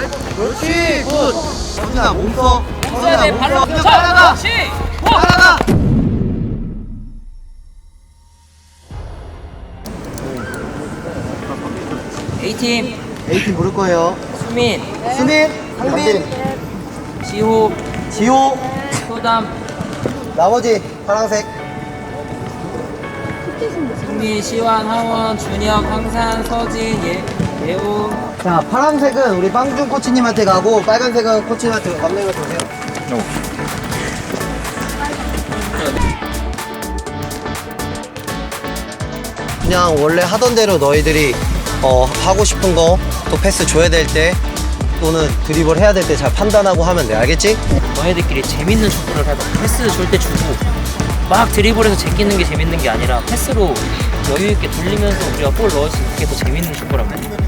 그렇지 굿. 서진아 몸서 돼 발로 그냥 쳐 따라가 그렇지. 호 따라가 A팀. A팀 부를 거예요. 수민. 수민 상빈 지호. 지호. 소담. 나머지 파란색. 승민 시완 하원 준혁 황산 서진 예 예우 자 파란색은 우리 빵준 코치님한테 가고 빨간색은 코치님한테 감독님한테 오세요. 그냥 원래 하던 대로 너희들이 어, 하고 싶은 거 또 패스 줘야 될 때 또는 드리블 해야 될 때 잘 판단하고 하면 돼. 알겠지? 너희들끼리 재밌는 축구를 해봐 패스 줄 때 주고 막 드리블해서 제끼는 게 재밌는 게 아니라 패스로 여유 있게 돌리면서 우리가 골 넣을 수 있는 게더 재밌는 축구란 말이야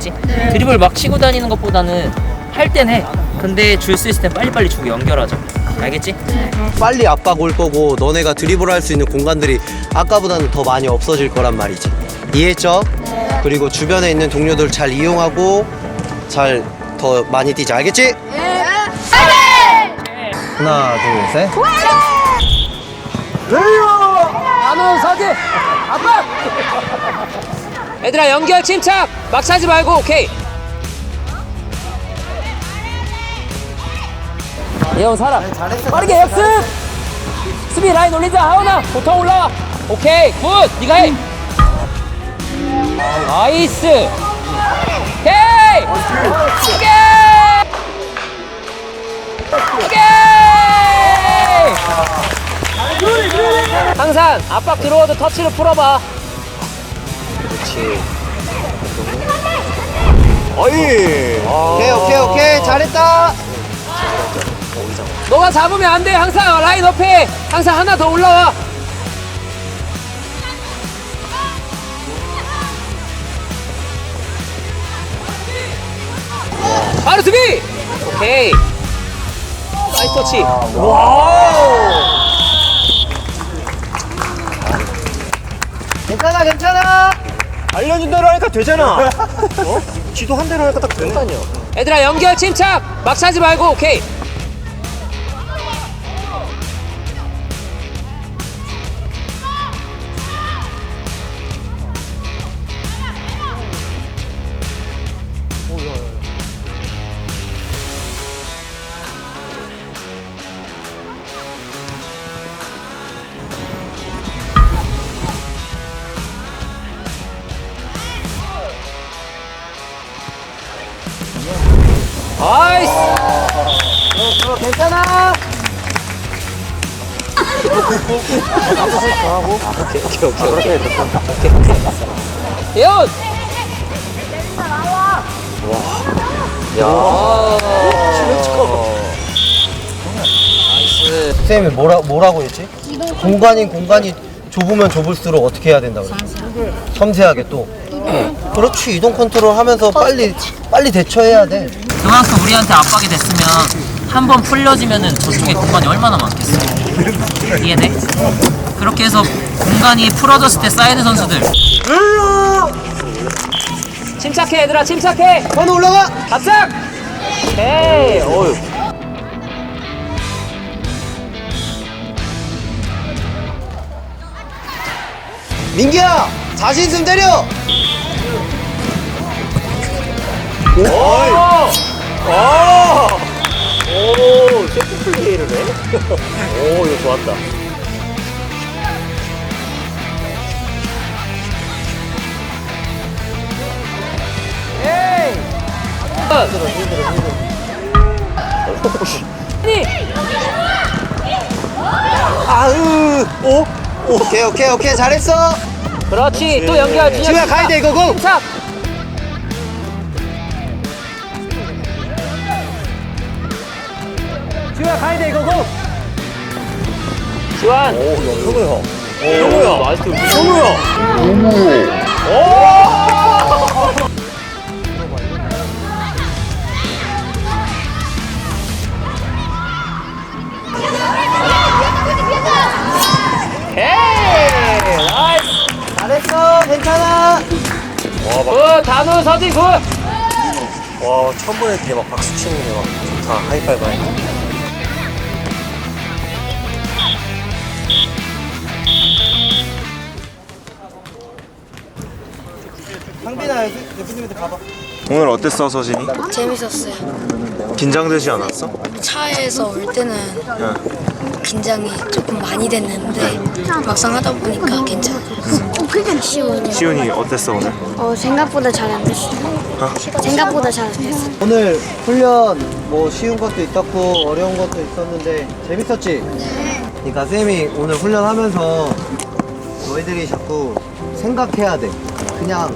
알겠지? 드리블 막 치고 다니는 것보다는 할 땐 해 근데 줄 수 있을 땐 빨리빨리 주고 연결하자 알겠지? 빨리 압박 올 거고 너네가 드리블 할 수 있는 공간들이 아까보다는 더 많이 없어질 거란 말이지 이해했죠? 그리고 주변에 있는 동료들 잘 이용하고 잘 더 많이 뛰자 알겠지? 하나 둘셋 안원 서진 압박 얘들아 연결 침착. 막 차지 말고 오케이. 예원 살아. 빠르게 역습. 수비 라인 올리자. 하원아 보통 올라와. 오케이 굿. 니가 해. 나이스. 오케이. 오케이. 오케이. 항상 압박 들어와도 터치를 풀어봐 오케이 오케이 오케이 잘했다 너가 잡으면 안 돼. 항상 라인 옆에 항상 하나 더 올라와. 바로 수비. 오케이. 나이스 터치. 와우. 괜찮아 괜찮아 알려준 대로 하니까 되잖아. 어? 지도 한 대로 하니까 딱 된다니요. 얘들아 연결 침착. 막 차지 말고 오케이. 예원. 쌤이 뭐라, 뭐라고 했지? 공간이 공간이 좁으면 좁을수록 어떻게 해야 된다고 그랬지? 섬세하게 또 그렇지 이동 컨트롤 하면서 빨리 빨리 대처해야 돼 그만큼 우리한테 압박이 됐으면 한 번 풀려지면은 저쪽에 공간이 얼마나 많겠어. 이 해돼? 그렇게 해서 공간이 풀어졌을 때 사이드 선수들. 침착해 얘들아 침착해. 번호 올라가 바짝. 오케이. 어유. 민기야 자신 있으면 때려 오, 세트 플레이를 해? 오, 이거 좋았다. 아으, 오, 오케이 오케이 오케이 잘했어 그렇지. 또 연결. 준혁 지우야 가야 돼 이거 고 침착. 지우야 가야 돼 이거 고 지환. 오, 야, 현우야. 현우야. 나이스. 현우야. 오케이. 나이스. 잘했어 괜찮아 굿. 단우 서진 굿. 와 애들이 막 박수 치는 게 막 좋다 하이파이브 하니 상빈아 대표님한테 가봐 오늘 어땠어 서진이? 재밌었어요. 긴장되지 않았어? 차에서 올 때는 긴장이 조금 많이 됐는데 막상 하다 보니까 괜찮아요. 시원해요. 시훈이 어땠어 오늘? 어 생각보다 잘 안 됐어. 생각보다 잘 안 됐어. 오늘 훈련 뭐 쉬운 것도 있었고 어려운 것도 있었는데 재밌었지? 그러니까 쌤이 오늘 훈련하면서 너희들이 자꾸 생각해야 돼. 그냥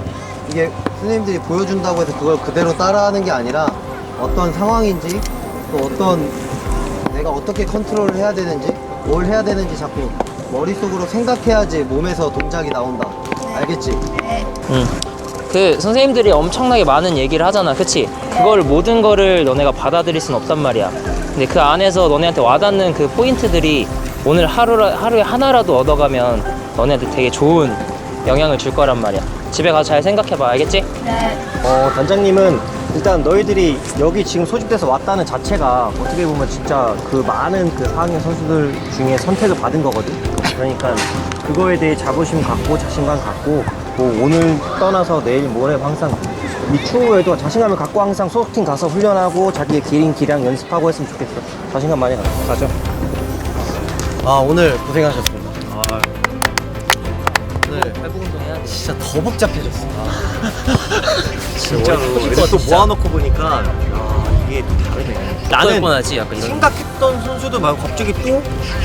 이게 선생님들이 보여준다고 해서 그걸 그대로 따라하는 게 아니라 어떤 상황인지 또 어떤 내가 어떻게 컨트롤을 해야 되는지 뭘 해야 되는지 자꾸 머릿속으로 생각해야지 몸에서 동작이 나온다. 알겠지? 응. 그 선생님들이 엄청나게 많은 얘기를 하잖아, 그치? 그걸 모든 거를 너네가 받아들일 순 없단 말이야. 근데 그 안에서 너네한테 와닿는 그 포인트들이 오늘 하루 하루에 하나라도 얻어가면 너네한테 되게 좋은 영향을 줄 거란 말이야. 집에 가서 잘 생각해봐, 알겠지? 어 단장님은 일단 너희들이 여기 지금 소집돼서 왔다는 자체가 어떻게 보면 진짜 그 많은 그 4학년 선수들 중에 선택을 받은 거거든 그러니까 그거에 대해 자부심 갖고 자신감 갖고 뭐 오늘 떠나서 내일 모레 항상 이 추후에도 자신감을 갖고 항상 소속팀 가서 훈련하고 자기의 기린 기량 연습하고 했으면 좋겠어 자신감 많이 갖고 가죠 아 오늘 고생하셨습니다. 오늘 회복 운동 해야 돼. 진짜 더 복잡해졌어. 진짜로 이거 또 진짜. 모아놓고 보니까 아, 이게 또 다르네 나는 뻔하지, 약간 이런. 생각했던 선수도 막 갑자기 또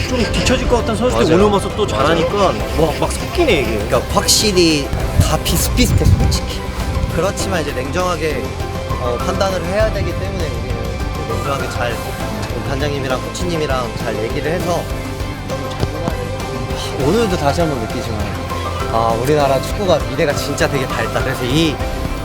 좀 뒤처질 것 같은 선수들 맞아요. 오늘 와서 또 잘하니까 와, 막 섞이네 이게 그러니까 확실히 다 비슷비슷해 솔직히. 그렇지만 이제 냉정하게 어, 판단을 해야 되기 때문에 우리는 냉정하게 잘 단장님이랑 코치님이랑 잘 얘기를 해서 하, 오늘도 다시 한번 느끼지만 아 우리나라 축구가 미래가 진짜 되게 밝다. 그래서 이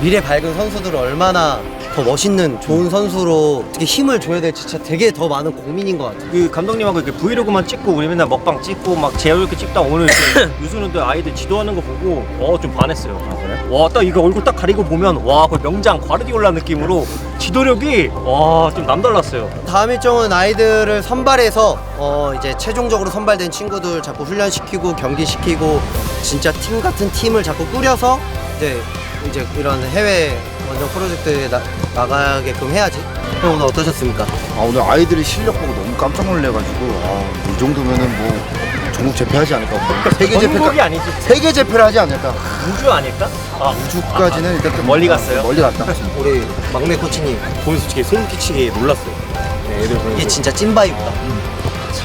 미래 밝은 선수들을 얼마나 더 멋있는 좋은 선수로 어떻게 힘을 줘야 될지 진짜 되게 더 많은 고민인 것 같아요. 그 감독님하고 이렇게 브이로그만 찍고 우리 맨날 먹방 찍고 막 제어 이렇게 찍다 오늘 유수는데 아이들 지도하는 거 보고 어 좀 반했어요. 아 그래? 와 딱 이거 얼굴 딱 가리고 보면 와 거의 명장 과르디올라 느낌으로 지도력이 와 좀 남달랐어요. 다음 일정은 아이들을 선발해서 어 이제 최종적으로 선발된 친구들 자꾸 훈련시키고 경기시키고 진짜 팀 같은 팀을 자꾸 꾸려서 이제 이제 이런 해외 원정 프로젝트에 나, 나가게끔 해야지. 형 오늘 어떠셨습니까? 아 오늘 아이들의 실력 보고 너무 깜짝 놀래가지고 아, 이 정도면은 뭐 전국 재패하지 않을까 세계 전국이 재패 아니지 세계 재패를 하지 않을까 우주 아닐까? 아 우주까지는 일단 좀 멀리 갔어요? 멀리 갔다 우리 막내 코치님 보면 솔직히 소름 끼치게 놀랐어요. 네, 애들 이게 진짜 찐바이브다.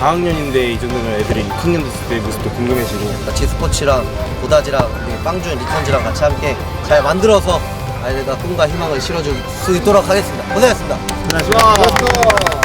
4학년인데 이 정도면 애들이 6학년 됐을 때 모습도 궁금해지고 같이 스포츠랑 보다지랑 우리 빵준 리턴즈랑 같이 함께 잘 만들어서 아이들과 꿈과 희망을 실어줄 수 있도록 하겠습니다. 고생하셨습니다. 고생하셨습니다. 고생하셨습니다.